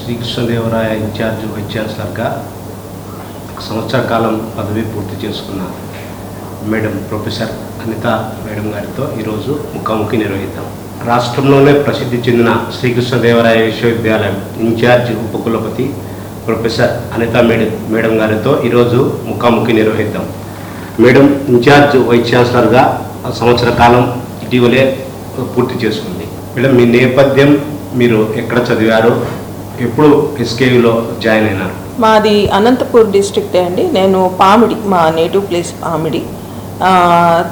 Sri Krishnadevaraya incharge vice ఛాన్సలర్గా ఒక సంవత్సర కాలం పదవి పూర్తి చేసుకున్న మేడం ప్రొఫెసర్ అనిత మేడం గారితో ఈరోజు ముఖాముఖి నిర్వహిద్దాం. రాష్ట్రంలోనే ప్రసిద్ధి చెందిన శ్రీకృష్ణదేవరాయ విశ్వవిద్యాలయం ఇన్ఛార్జ్ ఉపకులపతి ప్రొఫెసర్ అనిత మేడం మేడం గారితో ఈరోజు ముఖాముఖి నిర్వహిద్దాం. మేడం ఇన్ఛార్జ్ వైస్ ఛాన్సలర్గా సంవత్సర కాలం ఇటీవలే పూర్తి చేసుకుంది. మేడం మీ నేపథ్యం మీరు ఎక్కడ చదివారు? ఎప్పుడు ఎస్కేయులో జాయిన్ అయినారు? మాది అనంతపూర్ డిస్ట్రిక్టే అండి. నేను పామిడి మా నేటివ్ ప్లేస్ పామిడి.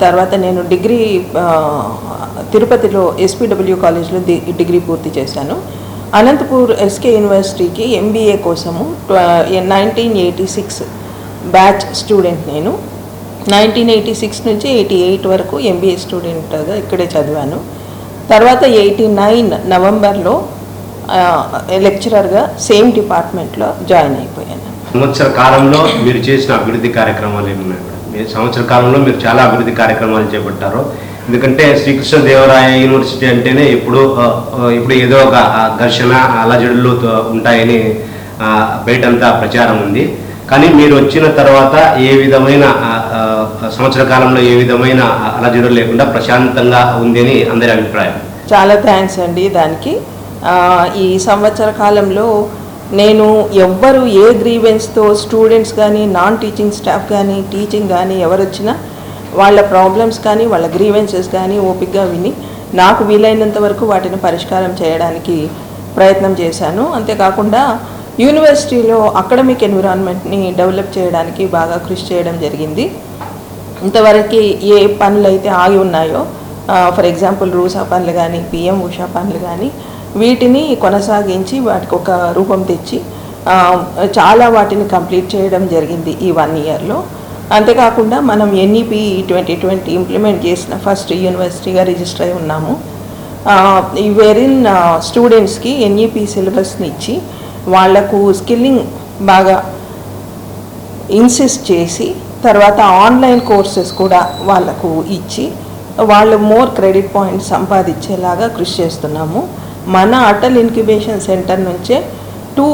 తర్వాత నేను డిగ్రీ తిరుపతిలో ఎస్పీడబ్ల్యూ కాలేజ్లో డిగ్రీ పూర్తి చేశాను. అనంతపూర్ ఎస్కే యూనివర్సిటీకి ఎంబీఏ కోసము nineteen eighty six batch student నేను. నైన్టీన్ ఎయిటీ సిక్స్ నుంచి ఎయిటీ ఎయిట్ వరకు ఎంబీఏ స్టూడెంట్గా ఇక్కడే చదివాను. తర్వాత ఎయిటీ నైన్ నవంబర్లో లెక్చరర్గా సేమ్ డిపార్ట్మెంట్లో జాయిన్ అయిపోయాను. సంవత్సర కాలంలో మీరు చేసిన అభివృద్ధి కార్యక్రమాలు ఏమున్నాయి మేడం? సంవత్సర కాలంలో మీరు చాలా అభివృద్ధి కార్యక్రమాలు చేపట్టారు. ఎందుకంటే శ్రీకృష్ణ దేవరాయ యూనివర్సిటీ అంటేనే ఇప్పుడు ఇప్పుడు ఏదో ఒక ఘర్షణ అలజడులు ఉంటాయని బయటంతా ప్రచారం ఉంది. కానీ మీరు వచ్చిన తర్వాత ఏ విధమైన సంవత్సర కాలంలో ఏ విధమైన అలజడులు లేకుండా ప్రశాంతంగా ఉంది అని అందరి అభిప్రాయం? చాలా థ్యాంక్స్ అండి దానికి. ఈ సంవత్సర కాలంలో నేను ఎవ్వరు ఏ గ్రీవెన్స్తో స్టూడెంట్స్ కానీ నాన్ టీచింగ్ స్టాఫ్ కానీ టీచింగ్ కానీ ఎవరు వచ్చినా వాళ్ళ ప్రాబ్లమ్స్ కానీ వాళ్ళ గ్రీవెన్సెస్ కానీ ఓపికగా విని నాకు వీలైనంత వరకు వాటిని పరిష్కారం చేయడానికి ప్రయత్నం చేశాను. అంతేకాకుండా యూనివర్సిటీలో అకాడమిక్ ఎన్విరాన్మెంట్ని డెవలప్ చేయడానికి బాగా కృషి చేయడం జరిగింది. ఇంతవరకు ఏ పనులు అయితే ఆగి ఉన్నాయో ఫర్ ఎగ్జాంపుల్ రూసా పనులు కానీ పిఎం ఉషా పనులు కానీ వీటిని కొనసాగించి వాటికి ఒక రూపం తెచ్చి చాలా వాటిని కంప్లీట్ చేయడం జరిగింది ఈ వన్ ఇయర్లో. అంతేకాకుండా మనం ఎన్ఈపి ట్వంటీ ట్వంటీ ఇంప్లిమెంట్ చేసిన ఫస్ట్ యూనివర్సిటీగా రిజిస్టర్ అయి ఉన్నాము. ఈ వెరిన్ స్టూడెంట్స్కి ఎన్ఈపి సిలబస్ని ఇచ్చి వాళ్ళకు స్కిల్లింగ్ బాగా ఇన్సిస్ట్ చేసి తర్వాత ఆన్లైన్ కోర్సెస్ కూడా వాళ్ళకు ఇచ్చి వాళ్ళు మోర్ క్రెడిట్ పాయింట్స్ సంపాదించేలాగా కృషి చేస్తున్నాము. మన అటల్ ఇన్క్యుబేషన్ సెంటర్ నుంచే టూ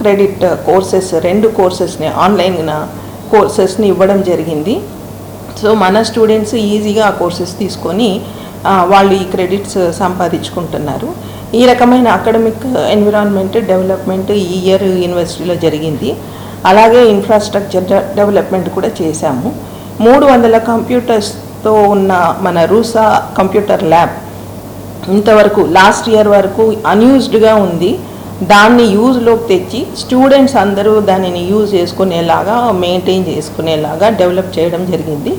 క్రెడిట్ కోర్సెస్ రెండు కోర్సెస్ని ఆన్లైన్ కోర్సెస్ని ఇవ్వడం జరిగింది. సో మన స్టూడెంట్స్ ఈజీగా ఆ కోర్సెస్ తీసుకొని వాళ్ళు ఈ క్రెడిట్స్ సంపాదించుకుంటున్నారు. ఈ రకమైన అకాడమిక్ ఎన్విరాన్మెంట్ డెవలప్మెంట్ ఈ ఇయర్ యూనివర్సిటీలో జరిగింది. అలాగే ఇన్ఫ్రాస్ట్రక్చర్ డెవలప్మెంట్ కూడా చేశాము. మూడు వందల కంప్యూటర్స్తో ఉన్న మన రూసా కంప్యూటర్ ల్యాబ్ ఇంతవరకు లాస్ట్ ఇయర్ వరకు అన్యూజ్డ్గా ఉంది. దాన్ని యూజ్లోకి తెచ్చి స్టూడెంట్స్ అందరూ దానిని యూజ్ చేసుకునేలాగా మెయింటైన్ చేసుకునేలాగా డెవలప్ చేయడం జరిగింది.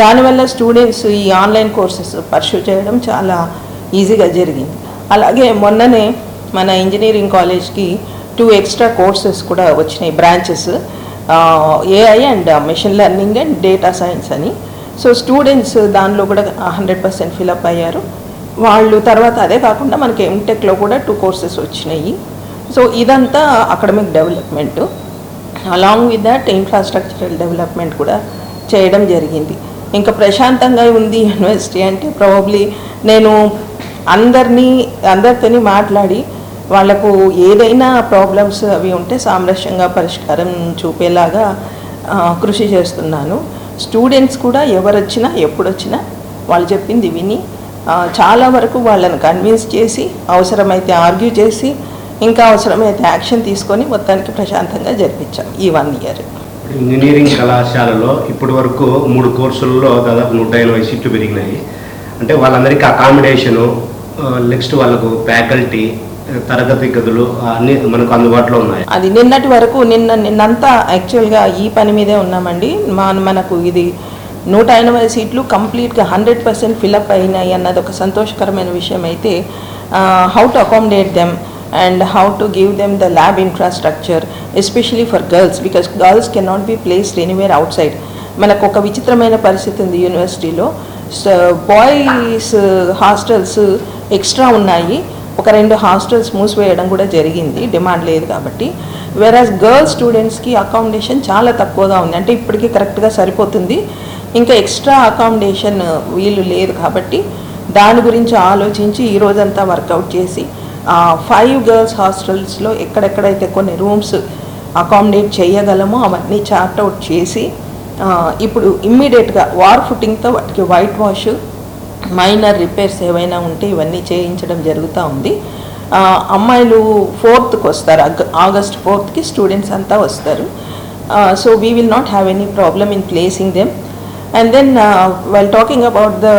దానివల్ల స్టూడెంట్స్ ఈ ఆన్లైన్ కోర్సెస్ పర్సూ చేయడం చాలా ఈజీగా జరిగింది. అలాగే మొన్ననే మన ఇంజనీరింగ్ కాలేజ్కి టూ ఎక్స్ట్రా కోర్సెస్ కూడా వచ్చినాయి branches AI and machine learning and data science అని. సో స్టూడెంట్స్ దానిలో కూడా హండ్రెడ్ పర్సెంట్ ఫిలప్ అయ్యారు. వాళ్ళు తర్వాత అదే కాకుండా మనకి ఎంటెక్లో కూడా టూ కోర్సెస్ వచ్చినాయి. సో ఇదంతా academic development along with that infrastructural development కూడా చేయడం జరిగింది. ఇంకా ప్రశాంతంగా ఉంది యూనివర్సిటీ అంటే ప్రాబబ్లీ నేను అందరినీ అందరితోని మాట్లాడి వాళ్ళకు ఏదైనా ప్రాబ్లమ్స్ అవి ఉంటే సామరస్యంగా పరిష్కారం చూపేలాగా కృషి చేస్తున్నాను. స్టూడెంట్స్ కూడా ఎవరు వచ్చినా ఎప్పుడు వచ్చినా వాళ్ళు చెప్పింది విని చాలా వరకు వాళ్ళని కన్విన్స్ చేసి అవసరమైతే ఆర్గ్యూ చేసి ఇంకా అవసరమైతే యాక్షన్ తీసుకొని మొత్తానికి ప్రశాంతంగా జరిపించాం ఈ వన్ ఇయర్ ఇంజనీరింగ్ కళాశాలలో ఇప్పటి వరకు మూడు కోర్సుల్లో దాదాపు నూట ఎనభై సీట్లు పెరిగినాయి. అంటే వాళ్ళందరికీ అకామిడేషను నెక్స్ట్ వాళ్ళకు ఫ్యాకల్టీ తరగతి గదులు అన్నీ మనకు అందుబాటులో ఉన్నాయి. అది నిన్నటి వరకు నిన్న నిన్నంతా యాక్చువల్గా ఈ పని మీదే ఉన్నామండి. మా మనకు ఇది నూట ఎనభై సీట్లు కంప్లీట్గా హండ్రెడ్ పర్సెంట్ ఫిలప్ అయినాయి అన్నది ఒక సంతోషకరమైన విషయం అయితే how to accommodate them and how to give them the lab infrastructure especially for girls because girls can not be placed anywhere outside మనకు ఒక విచిత్రమైన పరిస్థితి ఉంది యూనివర్సిటీలో బాయ్స్ హాస్టల్స్ ఎక్స్ట్రా ఉన్నాయి. ఒక రెండు హాస్టల్స్ మూసివేయడం కూడా జరిగింది. డిమాండ్ లేదు కాబట్టి. వేరాజ్ గర్ల్స్ స్టూడెంట్స్కి అకామిడేషన్ చాలా తక్కువగా ఉంది. అంటే ఇప్పటికీ కరెక్ట్గా సరిపోతుంది. ఇంకా ఎక్స్ట్రా అకామిడేషన్ వీలు లేదు కాబట్టి దాని గురించి ఆలోచించి ఈ రోజంతా వర్కౌట్ చేసి ఫైవ్ గర్ల్స్ హాస్టల్స్లో ఎక్కడెక్కడైతే కొన్ని రూమ్స్ అకామిడేట్ చేయగలమో అవన్నీ చార్ట్అవుట్ చేసి ఇప్పుడు ఇమ్మీడియట్గా వార్ ఫుటింగ్తో వాటికి వైట్ వాష్ మైనర్ రిపేర్స్ ఏవైనా ఉంటే ఇవన్నీ చేయించడం జరుగుతూ ఉంది. అమ్మాయిలు ఫోర్త్కి వస్తారు ఆగస్ట్ ఫోర్త్కి స్టూడెంట్స్ అంతా వస్తారు. So we will not have any problem in placing them and then while talking about the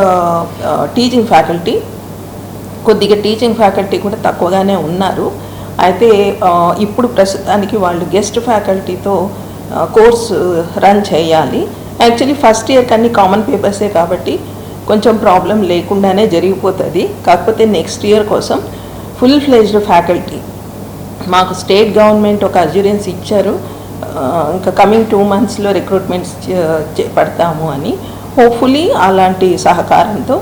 teaching faculty కొద్దిగా టీచింగ్ ఫ్యాకల్టీ కూడా తక్కువగానే ఉన్నారు. అయితే ఇప్పుడు ప్రస్తుతానికి వాళ్ళు గెస్ట్ ఫ్యాకల్టీతో కోర్స్ రన్ చేయాలి. యాక్చువల్లీ ఫస్ట్ ఇయర్ కన్నీ కామన్ పేపర్సే కాబట్టి కొంచెం ప్రాబ్లం లేకుండానే జరిగిపోతుంది. కాకపోతే నెక్స్ట్ ఇయర్ కోసం ఫుల్ ఫ్లెజ్డ్ ఫ్యాకల్టీ మాకు స్టేట్ గవర్నమెంట్ ఒక అజ్యూరెన్స్ ఇచ్చారు. ఇంకా కమింగ్ టూ మంత్స్లో రిక్రూట్మెంట్స్ చేపడతాము అని. హోప్ఫుల్లీ అలాంటి సహకారంతో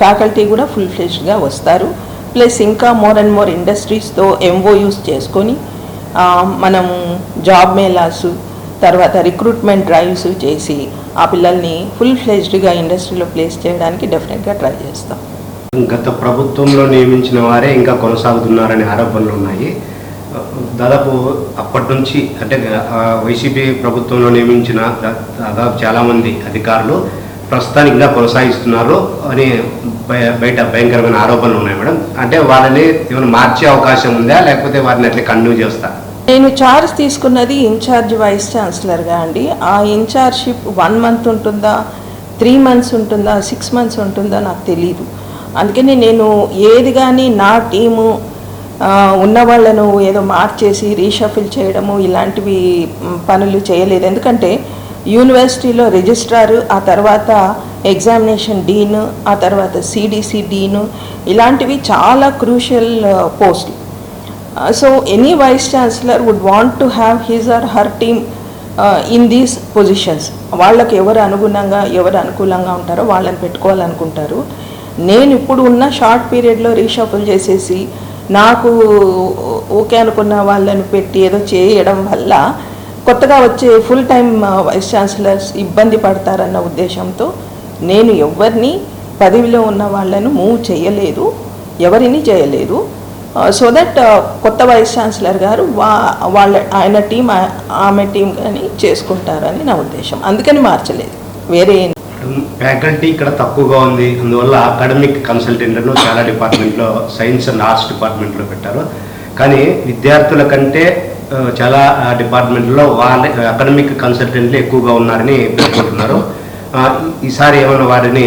ఫ్యాకల్టీ కూడా ఫుల్ ఫ్లెష్గా వస్తారు. ప్లస్ ఇంకా మోర్ అండ్ మోర్ ఇండస్ట్రీస్తో ఎంఓయూస్ చేసుకొని మనము జాబ్ మేళాస్ తర్వాత రిక్రూట్మెంట్ డ్రైవ్స్ చేసి ఆ పిల్లల్ని ఫుల్ ఫ్లెజ్డ్గా ఇండస్ట్రీలో ప్లేస్ చేయడానికి డెఫినెట్గా ట్రై చేస్తాం. గత ప్రభుత్వంలో నియమించిన వారే ఇంకా కొనసాగుతున్నారనే ఆరోపణలు ఉన్నాయి. దాదాపు అప్పటి నుంచి అంటే వైసీపీ ప్రభుత్వంలో నియమించిన దాదాపు చాలామంది అధికారులు ప్రస్తుతానికి ఇంకా కొనసాగిస్తున్నారు అని బయ- బయట భయంకరమైన ఆరోపణలు ఉన్నాయి మేడం. అంటే వాళ్ళని ఏమైనా మార్చే అవకాశం ఉందా? లేకపోతే వారిని అట్లా కంటిన్యూ చేస్తా? నేను చార్జ్ తీసుకున్నది ఇన్ఛార్జ్ వైస్ ఛాన్సలర్గా అండి. ఆ ఇన్ఛార్జ్షిప్ వన్ మంత్ ఉంటుందా త్రీ మంత్స్ ఉంటుందా సిక్స్ మంత్స్ ఉంటుందా నాకు తెలియదు అందుకని నేను ఏది కానీ నా టీము ఉన్న వాళ్ళను ఏదో మార్చేసి రీషఫిల్ చేయడము ఇలాంటివి పనులు చేయలేదు. ఎందుకంటే యూనివర్సిటీలో రిజిస్ట్రారు ఆ తర్వాత ఎగ్జామినేషన్ డీన్ ఆ తర్వాత సిడిసి డీన్ ఇలాంటివి చాలా క్రూషియల్ పోస్టులు so any vice chancellor would want to have his or her team in these positions. వాళ్ళకి ఎవరు అనుగుణంగా ఎవరు అనుకూలంగా ఉంటారో వాళ్ళని పెట్టుకోవాలనుకుంటారు. నేను ఇప్పుడు ఉన్న షార్ట్ పీరియడ్లో రీషఫుల్ చేసేసి నాకు ఓకే అనుకున్న వాళ్ళని పెట్టి ఏదో చేయడం వల్ల కొత్తగా వచ్చే ఫుల్ టైం వైస్ ఛాన్సలర్స్ ఇబ్బంది పడతారన్న ఉద్దేశంతో నేను ఎవరిని పదవిలో ఉన్న వాళ్ళను మూవ్ చేయలేదు ఎవరిని చేయలేదు. సో దట్ కొత్త వైస్ ఛాన్సలర్ గారు వా వాళ్ళ ఆయన టీం ఆమె టీం కానీ చేసుకుంటారని నా ఉద్దేశం. అందుకని మార్చలేదు. వేరే ఫ్యాకల్టీ ఇక్కడ తక్కువగా ఉంది. అందువల్ల అకాడమిక్ కన్సల్టెంట్లను చాలా డిపార్ట్మెంట్లో సైన్స్ అండ్ ఆర్ట్స్ డిపార్ట్మెంట్లో పెట్టారు. కానీ విద్యార్థుల కంటే చాలా డిపార్ట్మెంట్లో వాళ్ళ అకాడమిక్ కన్సల్టెంట్లు ఎక్కువగా ఉన్నారని పేర్కొంటున్నారు. ఈసారి ఏమైనా వారిని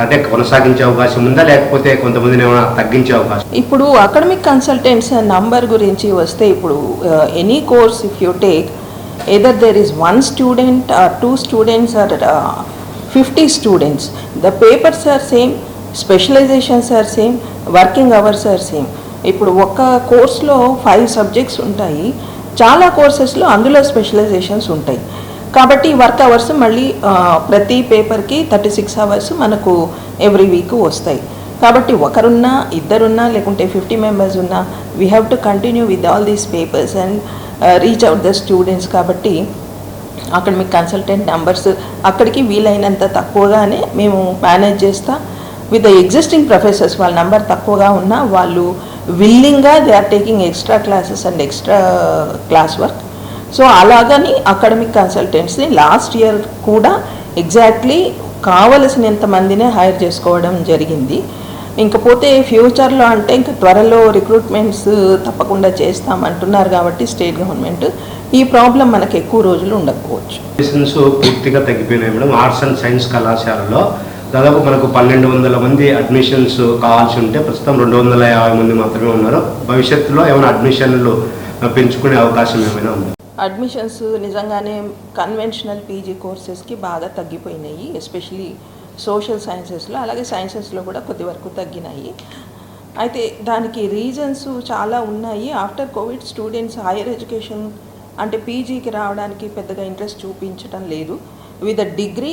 అంటే కొనసాగించే అవకాశం ఉందా? లేకపోతే కొంతమందిని ఏమైనా తగ్గించే అవకాశం ఇప్పుడు అకాడమిక్ కన్సల్టెంట్స్ నంబర్ గురించి వస్తే ఇప్పుడు any course if you take either there is one student or two students or fifty students the papers are same specializations are same working hours are same ఇప్పుడు ఒక్క కోర్స్లో ఫైవ్ సబ్జెక్ట్స్ ఉంటాయి. చాలా కోర్సెస్లో అందులో specialisations ఉంటాయి. కాబట్టి వర్క్ అవర్స్ మళ్ళీ ప్రతి పేపర్కి థర్టీ సిక్స్ అవర్స్ మనకు ఎవ్రీ వీక్ వస్తాయి. కాబట్టి ఒకరున్నా ఇద్దరున్నా లేకుంటే ఫిఫ్టీ మెంబర్స్ ఉన్నా we have to continue with all these papers and reach out the students కాబట్టి అక్కడ మీకు కన్సల్టెంట్ నెంబర్స్ అక్కడికి వీలైనంత తక్కువగానే మేము మేనేజ్ చేస్తా. విత్ ఎగ్జిస్టింగ్ ప్రొఫెసర్స్ వాళ్ళ నెంబర్ తక్కువగా ఉన్నా వాళ్ళు విల్లింగ్గా they are taking extra classes and extra class work so అలాగని అకాడమిక్ కన్సల్టెంట్స్ని లాస్ట్ ఇయర్ కూడా ఎగ్జాక్ట్లీ కావలసినంత మందినే హైర్ చేసుకోవడం జరిగింది. ఇంకపోతే ఫ్యూచర్లో అంటే ఇంకా త్వరలో రిక్రూట్మెంట్స్ తప్పకుండా చేస్తామంటున్నారు కాబట్టి స్టేట్ గవర్నమెంట్. ఈ ప్రాబ్లం మనకు ఎక్కువ రోజులు ఉండకపోవచ్చు. లైసెన్స్ పూర్తిగా తగ్గిపోయినాయి మేడం. ఆర్ట్స్ అండ్ సైన్స్ కళాశాలలో దాదాపు మనకు పన్నెండు వందల మంది అడ్మిషన్స్ కావాల్సి ఉంటే ప్రస్తుతం రెండు వందల యాభై మంది మాత్రమే ఉన్నారు. భవిష్యత్తులో ఏమైనా అడ్మిషన్లు పెంచుకునే అవకాశం ఏమైనా ఉంది? అడ్మిషన్స్ నిజంగానే కన్వెన్షనల్ పీజీ కోర్సెస్కి బాగా తగ్గిపోయినాయి ఎస్పెషలీ సోషల్ సైన్సెస్లో అలాగే సైన్సెస్లో కూడా కొద్ది వరకు తగ్గినాయి. అయితే దానికి రీజన్స్ చాలా ఉన్నాయి. After covid students higher education అంటే పీజీకి రావడానికి పెద్దగా ఇంట్రెస్ట్ చూపించడం లేదు. With a degree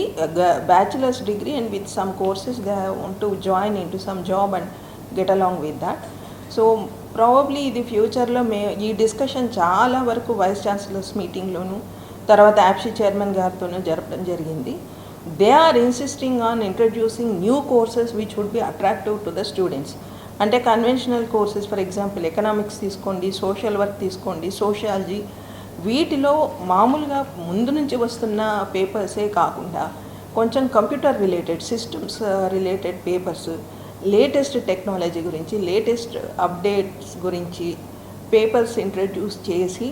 bachelors degree and with some courses they want to join in to some job and get along with that. So probably ఇది ఫ్యూచర్లో మే ఈ డిస్కషన్ చాలా వరకు వైస్ ఛాన్సలర్స్ మీటింగ్లోను తర్వాత యాప్సీ చైర్మన్ గారితోనూ జరపడం జరిగింది. They are insisting on introducing new courses which would be attractive to the students అంటే conventional courses for example economics తీసుకోండి సోషల్ వర్క్ తీసుకోండి సోషాలజీ వీటిలో మామూలుగా ముందు నుంచి వస్తున్న పేపర్సే కాకుండా కొంచెం computer related systems related papers latest technology గురించి లేటెస్ట్ అప్డేట్స్ గురించి పేపర్స్ ఇంట్రడ్యూస్ చేసి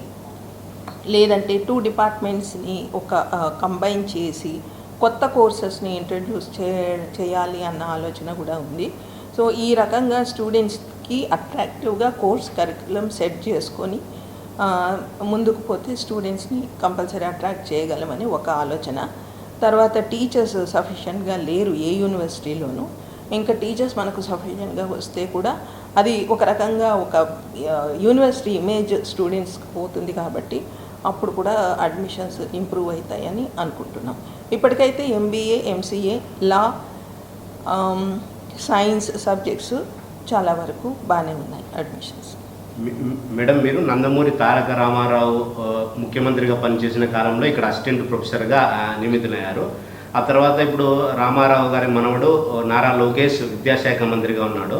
లేదంటే టూ డిపార్ట్మెంట్స్ని ఒక uh, కంబైన్ చేసి కొత్త కోర్సెస్ని ఇంట్రడ్యూస్ చే చేయాలి అన్న ఆలోచన కూడా ఉంది. సో ఈ రకంగా స్టూడెంట్స్కి అట్రాక్టివ్గా కోర్స్ కరికులం సెట్ చేసుకొని ముందుకు పోతే స్టూడెంట్స్ని కంపల్సరీ అట్రాక్ట్ చేయగలమని ఒక ఆలోచన. తర్వాత టీచర్స్ సఫిషియెంట్గా లేరు ఏ యూనివర్సిటీలోనూ ఇంకా టీచర్స్ మనకు సఫిషియెంట్గా వస్తే కూడా అది ఒక రకంగా ఒక యూనివర్సిటీ ఇమేజ్ స్టూడెంట్స్కి పోతుంది కాబట్టి అప్పుడు కూడా అడ్మిషన్స్ ఇంప్రూవ్ అవుతాయని అనుకుంటున్నాం. ఇప్పటికైతే MBA MCA law um, science subjects చాలా వరకు బాగానే ఉన్నాయి అడ్మిషన్స్ మేడం మీరు నందమూరి తారక రామారావు ముఖ్యమంత్రిగా పనిచేసిన కాలంలో ఇక్కడ అసిస్టెంట్ ప్రొఫెసర్గా నియమితులయ్యారు. ఆ తర్వాత ఇప్పుడు రామారావు గారి మనవడు నారా లోకేష్ విద్యాశాఖ మంత్రిగా ఉన్నాడు.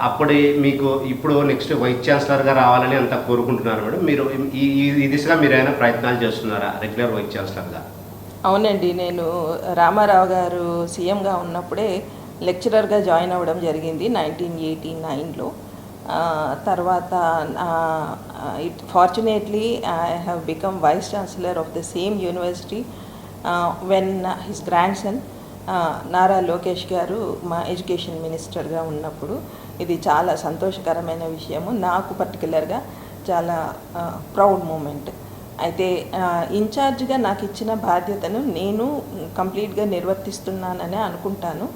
అప్పుడే మీకు ఇప్పుడు నెక్స్ట్ వైస్ ఛాన్సలర్గా రావాలని అంత కోరుకుంటున్నారు మేడం. మీరు ఈ ఈ- ఈ దిశగా మీరు ఏమైనా ప్రయత్నాలు చేస్తున్నారా? రెగ్యులర్ వైస్ ఛాన్సలర్గా? అవునండి నేను రామారావు గారు సీఎంగా ఉన్నప్పుడే లెక్చరర్గా జాయిన్ అవ్వడం జరిగింది నైన్టీన్ ఎయిటీ నైన్లో. తర్వాత it fortunately I have become vice chancellor of the same university when his grandson Nara Lokesh గారు మా ఎడ్యుకేషన్ మినిస్టర్గా ఉన్నప్పుడు. ఇది చాలా సంతోషకరమైన విషయము. నాకు పర్టికులర్గా చాలా ప్రౌడ్ మూమెంట్. అయితే ఇన్ఛార్జ్గా నాకు ఇచ్చిన బాధ్యతను నేను కంప్లీట్గా నిర్వర్తిస్తున్నానని అనుకుంటాను.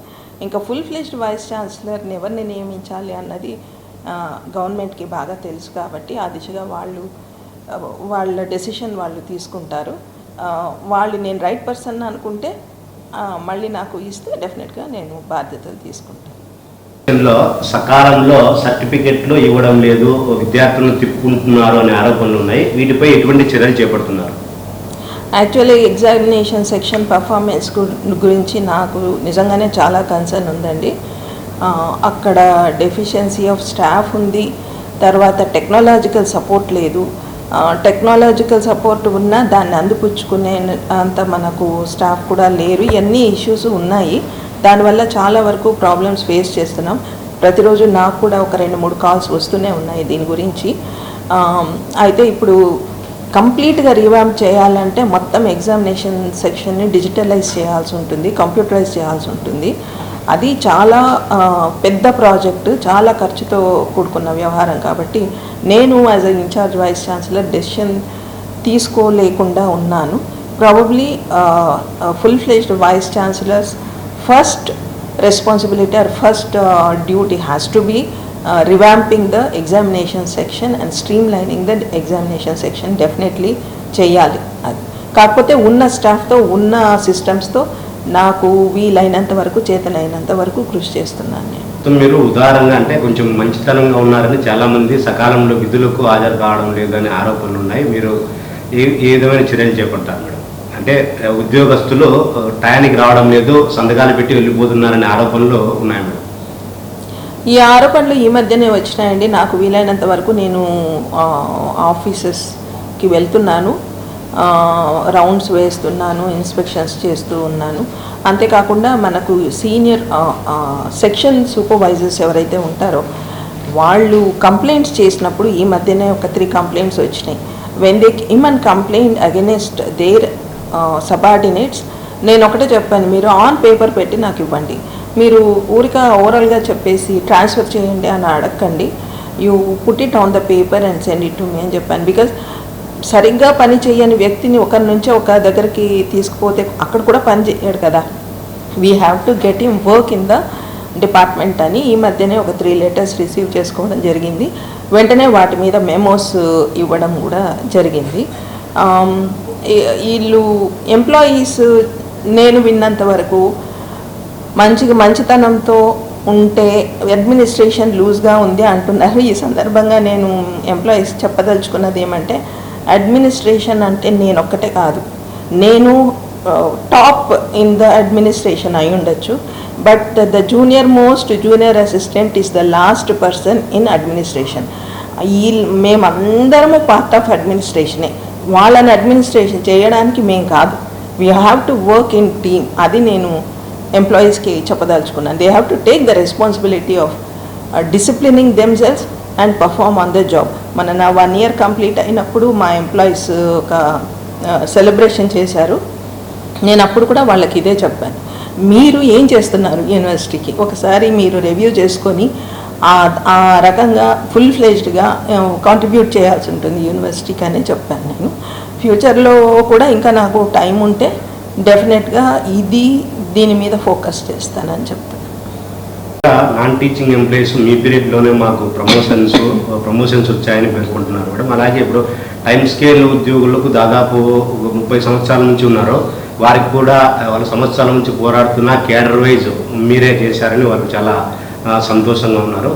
ఇంకా ఫుల్ ఫ్లెజ్డ్ వైస్ ఛాన్సలర్ని ఎవరిని నియమించాలి అన్నది గవర్నమెంట్కి బాగా తెలుసు కాబట్టి ఆ దిశగా వాళ్ళు వాళ్ళ డెసిషన్ వాళ్ళు తీసుకుంటారు. వాళ్ళు నేను రైట్ పర్సన్ అనుకుంటే మళ్ళీ నాకు ఇస్తే డెఫినెట్గా నేను బాధ్యతలు తీసుకుంటాను. లో సకాలంలో సర్టిఫికెట్లు ఇవ్వడం లేదు విద్యార్థులను తిప్పుకుంటున్నారు అనే ఆరోపణలు ఉన్నాయి. వీటిపై ఎటువంటి చర్యలు చేపడుతున్నారు? యాక్చువల్లీ ఎగ్జామినేషన్ సెక్షన్ పర్ఫార్మెన్స్ గురించి నాకు నిజంగానే చాలా కన్సర్న్ ఉందండి. అక్కడ డెఫిషియన్సీ ఆఫ్ స్టాఫ్ ఉంది. తర్వాత టెక్నాలజికల్ సపోర్ట్ లేదు. టెక్నాలజికల్ సపోర్ట్ ఉన్నా దాన్ని అందిపుచ్చుకునే అంత మనకు స్టాఫ్ కూడా లేరు. ఇవన్నీ ఇష్యూస్ ఉన్నాయి. దానివల్ల చాలా వరకు ప్రాబ్లమ్స్ ఫేస్ చేస్తున్నాం. ప్రతిరోజు నాకు కూడా ఒక రెండు మూడు కాల్స్ వస్తూనే ఉన్నాయి దీని గురించి. అయితే ఇప్పుడు కంప్లీట్గా రివాంప్ చేయాలంటే మొత్తం ఎగ్జామినేషన్ సెక్షన్ని డిజిటలైజ్ చేయాల్సి ఉంటుంది కంప్యూటరైజ్ చేయాల్సి ఉంటుంది. అది చాలా పెద్ద ప్రాజెక్ట్ చాలా ఖర్చుతో కూడుకున్న వ్యవహారం కాబట్టి నేను as a incharge vice chancellor decision తీసుకోలేకుండా ఉన్నాను. Probably full fledged vice chancellor's first responsibility or first duty has to be revamping the examination section and streamlining the examination section definitely చేయాలి. అది కాకపోతే ఉన్న స్టాఫ్తో ఉన్న సిస్టమ్స్తో నాకు వీలైనంత వరకు చేతనైనంత వరకు కృషి చేస్తున్నాను నేను. మీరు ఉదాహరణగా అంటే కొంచెం మంచితనంగా ఉన్నారని చాలా మంది సకాలంలో విధులకు హాజరు కావడం లేదని ఆరోపణలు ఉన్నాయి. మీరు ఏ ఏ విధమైన చర్యలు చేపడతారు మేడం? అంటే ఉద్యోగస్తులు టయానికి రావడం లేదు సంతకాలు పెట్టి వెళ్ళిపోతున్నారనే ఆరోపణలు ఉన్నాయి మేడం. ఈ ఆరోపణలు ఈ మధ్యనే వచ్చినాయండి. నాకు వీలైనంత వరకు నేను ఆఫీసెస్కి వెళ్తున్నాను. రౌండ్స్ వేస్తున్నాను ఇన్స్పెక్షన్స్ చేస్తూ ఉన్నాను. అంతేకాకుండా మనకు సీనియర్ సెక్షన్ సూపర్వైజర్స్ ఎవరైతే ఉంటారో వాళ్ళు కంప్లైంట్స్ చేసినప్పుడు ఈ మధ్యనే ఒక త్రీ కంప్లైంట్స్ వచ్చినాయి. When they ఇమన్ complaint against their subordinates నేను ఒకటే చెప్పాను మీరు ఆన్ పేపర్ పెట్టి నాకు ఇవ్వండి. మీరు ఊరిక ఓవరాల్గా చెప్పేసి ట్రాన్స్ఫర్ చేయండి అని అడగండి you put it on the paper and send it to me అని చెప్పాను. బికాజ్ సరిగ్గా పని చేయని వ్యక్తిని ఒకరి నుంచి ఒక దగ్గరికి తీసుకుపోతే అక్కడ కూడా పని చేయడు కదా. We have to get him work in the department అని ఈ మధ్యనే ఒక త్రీ లెటర్స్ రిసీవ్ చేసుకోవడం జరిగింది. వెంటనే వాటి మీద మెమోస్ ఇవ్వడం కూడా జరిగింది. Um, వీళ్ళు ఎంప్లాయీస్ నేను విన్నంత వరకు మంచిగా మంచితనంతో ఉంటే అడ్మినిస్ట్రేషన్ లూజ్గా ఉంది అంటున్నారు. ఈ సందర్భంగా నేను ఎంప్లాయీస్ చెప్పదలుచుకున్నది ఏమంటే అడ్మినిస్ట్రేషన్ అంటే నేను ఒక్కటే కాదు. నేను టాప్ ఇన్ ద అడ్మినిస్ట్రేషన్ అయి ఉండొచ్చు. But the junior most junior assistant is the last person in administration ఈ మేమందరము పార్ట్ ఆఫ్ అడ్మినిస్ట్రేషనే వాళ్ళని అడ్మినిస్ట్రేషన్ చేయడానికి మేము కాదు. We have to work in team అది నేను ఎంప్లాయీస్కి చెప్పదలుచుకున్నాను. They have to take the responsibility of disciplining themselves and perform on the job మన నా వన్ ఇయర్ కంప్లీట్ అయినప్పుడు మా ఎంప్లాయీస్ uh, ఒక uh, సెలబ్రేషన్ చేశారు. నేను అప్పుడు కూడా వాళ్ళకి ఇదే చెప్పాను. మీరు ఏం చేస్తున్నారు యూనివర్సిటీకి ఒకసారి మీరు రివ్యూ చేసుకొని ఆ- రకంగా ఫుల్ ఫ్లెజ్డ్గా కాంట్రిబ్యూట్ చేయాల్సి ఉంటుంది యూనివర్సిటీకి అనే చెప్పాను నేను. ఫ్యూచర్లో కూడా ఇంకా నాకు టైం ఉంటే డెఫినెట్గా ఇది దీని మీద ఫోకస్ చేస్తానని చెప్తాను నాన్ టీచింగ్ ఎంప్లాయీస్ మీ పీరియడ్లోనే మాకు ప్రమోషన్స్ ప్రమోషన్స్ వచ్చాయని పేర్కొంటున్నారు మేడం. అలాగే ఇప్పుడు టైం స్కేల్ ఉద్యోగులకు దాదాపు ముప్పై సంవత్సరాల నుంచి ఉన్నారు. వారికి కూడా వాళ్ళ సంవత్సరాల నుంచి పోరాడుతున్న క్యాడర్ వైజ్ మీరే చేశారని వారు చాలా సంతోషంగా ఉన్నారు.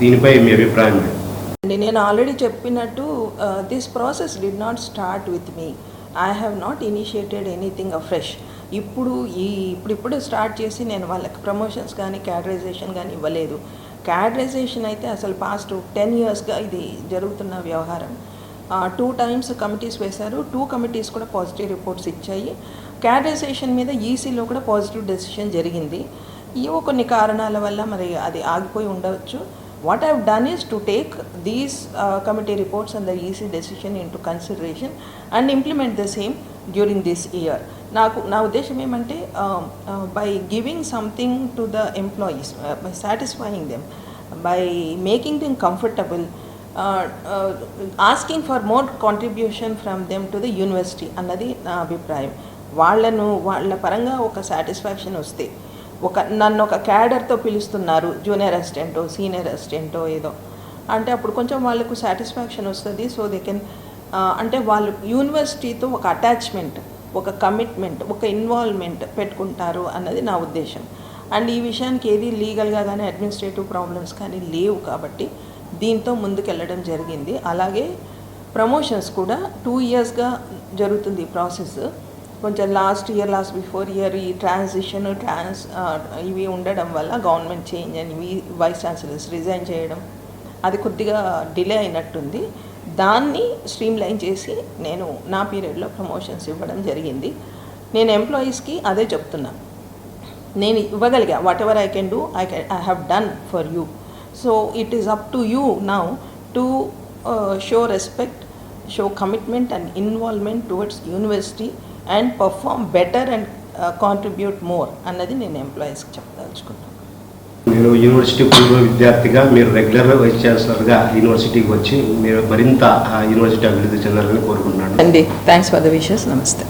దీనిపై మీ అభిప్రాయం అండి నేను ఆల్రెడీ చెప్పినట్టు this process did not start with me I have not initiated anything fresh ఇప్పుడు ఈ ఇప్పుడిప్పుడు స్టార్ట్ చేసి నేను వాళ్ళకి ప్రమోషన్స్ కానీ క్యాడరైజేషన్ కానీ ఇవ్వలేదు. క్యాడరైజేషన్ అయితే అసలు పాస్ట్ టెన్ ఇయర్స్గా ఇది జరుగుతున్న వ్యవహారం. టూ టైమ్స్ కమిటీస్ వేశారు. టూ కమిటీస్ కూడా పాజిటివ్ రిపోర్ట్స్ ఇచ్చాయి. క్యాడరైజేషన్ మీద ఈసీలో కూడా పాజిటివ్ డెసిషన్ జరిగింది. ఏవో కొన్ని కారణాల వల్ల మరి అది ఆగిపోయి ఉండవచ్చు. What I've done is to take these committee reports and the EC decision into consideration and implement the same during this year నాకు నా ఉద్దేశం ఏమంటే by giving something to the employees by satisfying them by making them comfortable asking for more contribution from them to the university అన్నది నా అభిప్రాయం. వాళ్ళను వాళ్ళ పరంగా ఒక సాటిస్ఫాక్షన్ వస్తే ఒక నన్ను ఒక క్యాడర్తో పిలుస్తున్నారు జూనియర్ అసిస్టెంటో సీనియర్ అసిస్టెంటో ఏదో. అంటే అప్పుడు కొంచెం వాళ్ళకు సాటిస్ఫాక్షన్ వస్తుంది సో దే కెన్ అంటే వాళ్ళు యూనివర్సిటీతో ఒక అటాచ్మెంట్ ఒక కమిట్మెంట్ ఒక ఇన్వాల్వ్మెంట్ పెట్టుకుంటారు అన్నది నా ఉద్దేశం. అండ్ ఈ విషయానికి ఏది లీగల్గా కానీ అడ్మినిస్ట్రేటివ్ ప్రాబ్లమ్స్ కానీ లేవు కాబట్టి దీంతో ముందుకెళ్ళడం జరిగింది. అలాగే ప్రమోషన్స్ కూడా టూ ఇయర్స్గా జరుగుతుంది ఈ ప్రాసెస్ కొంచెం last year last before year ఈ ట్రాన్సిషన్ ట్రాన్స్ ఇవి ఉండడం వల్ల గవర్నమెంట్ చేంజ్ అని ఇవి వైస్ ఛాన్సలర్స్ రిజైన్ చేయడం అది కొద్దిగా డిలే అయినట్టుంది. దాన్ని స్ట్రీమ్ లైన్ చేసి నేను నా పీరియడ్లో ప్రమోషన్స్ ఇవ్వడం జరిగింది. నేను ఎంప్లాయీస్కి అదే చెప్తున్నాను నేను ఇవ్వగలిగా whatever I can do I can I have done for you so it is up to you now to show respect show commitment and involvement towards university and perform better and contribute more అన్నది నేను ఎంప్లాయీస్కి చెప్పదలుచుకున్నాను మీరు university పూర్వ విద్యార్థిగా మీరు regular vice ఛాన్సలర్గా యూనివర్సిటీకి వచ్చి మీరు మరింత ఆ యూనివర్సిటీ అభివృద్ధి చెందాలని కోరుకుంటున్నాను. అండి థ్యాంక్స్ ఫర్ ద విషెస్ నమస్తే.